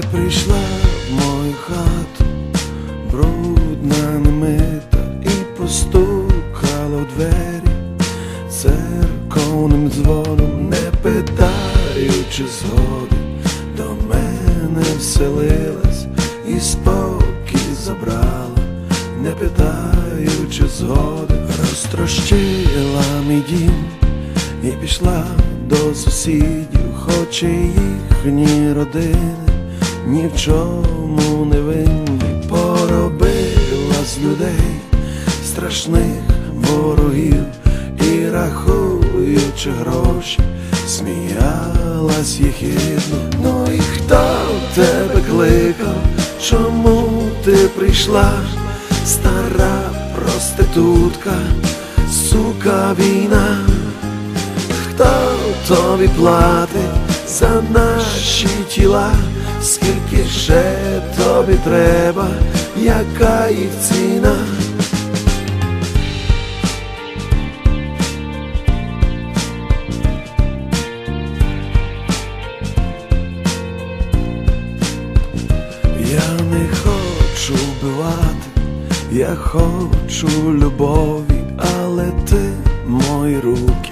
Прийшла в мою хату, брудна, немита і постукала у двері церковним дзвоном, не питаючи згоди, до мене вселилась і спокій забрала, не питаючи згоди, розтрощила мій дім і пішла до сусідів, хоч і їхні родини ні в чому не винні, поробила з людей страшних ворогів і рахуючи гроші, сміялась їхідно. Ну і хто тебе кликав? Чому ти прийшла? Стара проститутка, сука війна. Хто тобі платить за наші тіла? Скільки ще тобі треба, яка їх ціна? Я не хочу вбивати, я хочу любові, але ти мої руки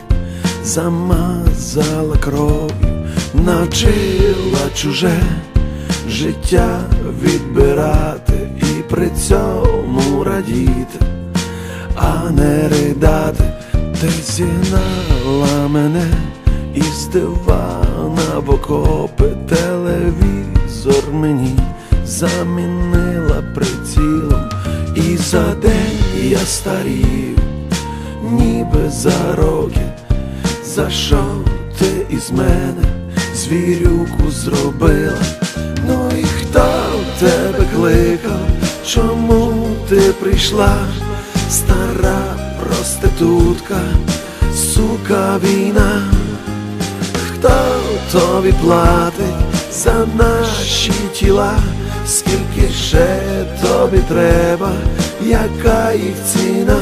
замазала кров'ю, навчила чуже життя відбирати і при цьому радіти, а не ридати, ти зігнала мене із дивана в окопи. Телевізор мені замінила прицілом, і за день я старів, ніби за роки, за що ти із мене звірюку зробила? Ну і хто тебе кликав? Чому ти прийшла? Стара проститутка, сука війна. Хто тобі платить за наші тіла? Скільки ще тобі треба, яка їх ціна?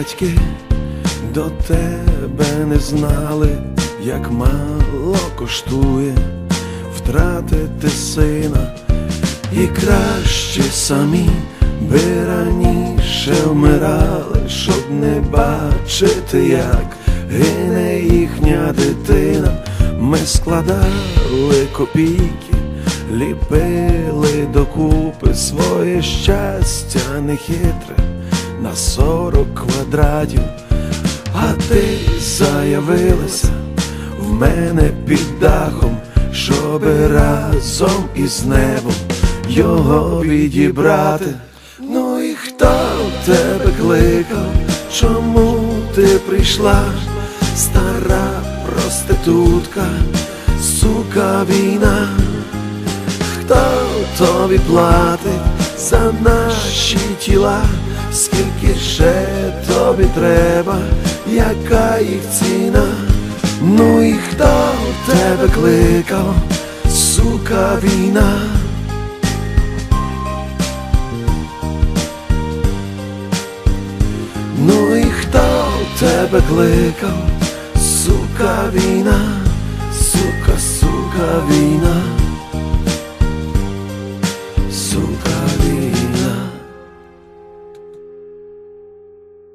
Батьки до тебе не знали, як мало коштує втратити сина, і краще самі би раніше вмирали, щоб не бачити, як гине їхня дитина. Ми складали копійки, ліпили докупи своє щастя нехитре на сорок квадратів, а ти заявилася в мене під дахом, щоби разом із небом його відібрати. Ну і хто тебе кликав? Чому ти прийшла? Стара проститутка, сука війна. Хто тобі платить за наші тіла? Скільки ще тобі треба, яка їх ціна? Ну і хто тебе кликав, сука війна? Ну і хто тебе кликав, сука війна, сука, сука війна.